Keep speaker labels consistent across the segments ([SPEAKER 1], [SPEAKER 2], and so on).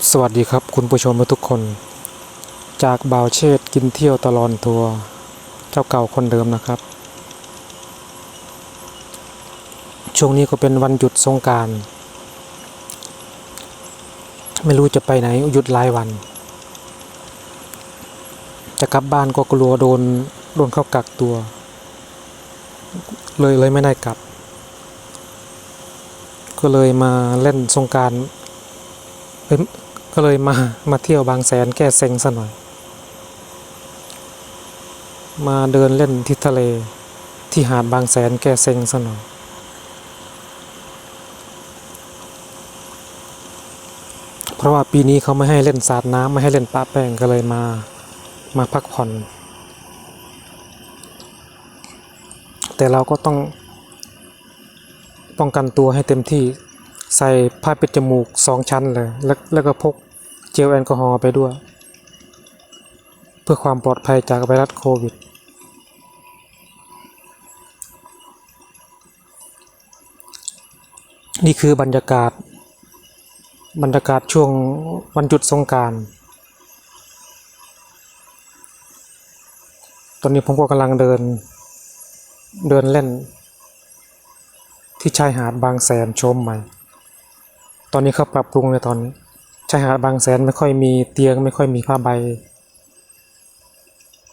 [SPEAKER 1] สวัสดีครับคุณผู้ชมทุกคน จากบ่าวเชษกินเที่ยวตลอดทัวร์เจ้าเก่าคนเดิมนะครับ ช่วงนี้ก็เป็นวันหยุดสงการ ไม่รู้จะไปไหนหยุดหลายวัน จะกลับบ้านก็กลัวโดนโดนเข้ากักตัว เลยเลยไม่ได้กลับ ก็เลยมาเล่นสงการ เอ้ยก็เลยมามาเที่ยวบางแสนแก้เซ็งซะหน่อย มาเดินเล่นที่ทะเลที่หาดบางแสนแก้เซ็งซะหน่อยเพราะว่าปีนี้เขาไม่ให้เล่นสาดน้ำไม่ให้เล่นปะแป้งก็เลยมามาพักผ่อน แต่เราก็ต้องป้องกันตัวให้เต็มที่ ใส่ผ้าปิดจมูกสองชั้นเลยแล้วแล้วก็พกเจลแอลกอฮอล์ไปด้วย เพื่อความปลอดภัยจากไวรัสโควิด นี่คือบรรยากาศ บรรยากาศช่วงวันหยุดสงการตอนนี้ผมก็กำลังเดิน เดินเล่น ที่ชายหาดบางแสนชมใหม่ ตอนนี้เขาปรับปรุงเลยตอนนี้ชายหาดบางแสนไม่ค่อยมีเตียงไม่ค่อยมีผ้าใบ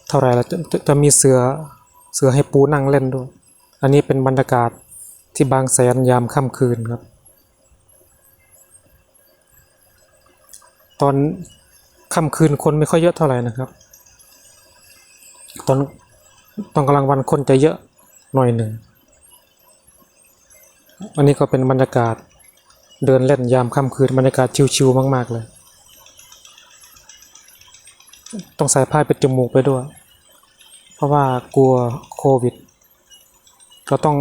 [SPEAKER 1] เท่าไหร่แล้วจะจะจะมีเสือเสือให้ปูนั่งเล่นด้วย อันนี้เป็นบรรยากาศที่บางแสนยามค่ำคืนครับ ตอนค่ำคืนคนไม่ค่อยเยอะเท่าไหร่นะครับ ตอนตอนกลางวันคนจะเยอะหน่อยหนึ่ง อันนี้ก็เป็นบรรยากาศ เดินเล่นยามค่ำคืนบรรยากาศชิวๆมาก ๆ เลย ต้องใส่ผ้าปิดจมูกไปด้วย เพราะว่ากลัวโควิดเราต้อง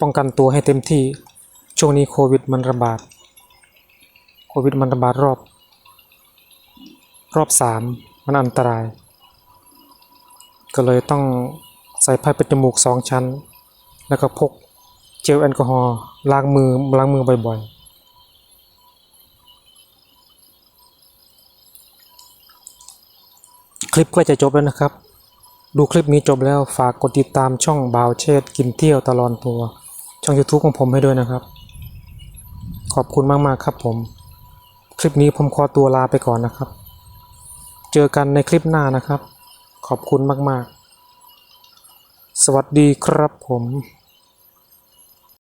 [SPEAKER 1] ป้องกันตัวให้เต็มที่ ช่วงนี้โควิดมันระบาด โควิดมันระบาดรอบ รอบสามมันอันตราย ก็เลยต้องใส่ผ้าปิดจมูกสองชั้น แล้วก็พกเจลแอลกอฮอล์ล้างมือล้างมือบ่อยๆ คลิปก็จะจบแล้วนะครับ ดูคลิปนี้จบแล้วฝากกดติดตามช่องบาวเชษกินเที่ยวตลอดตัว ช่อง YouTube ของผมให้ด้วยนะครับ ขอบคุณมาก ๆ ครับผม คลิปนี้ผมขอตัวลาไปก่อนนะครับ เจอกันในคลิปหน้านะครับ ขอบคุณมาก ๆ สวัสดีครับผม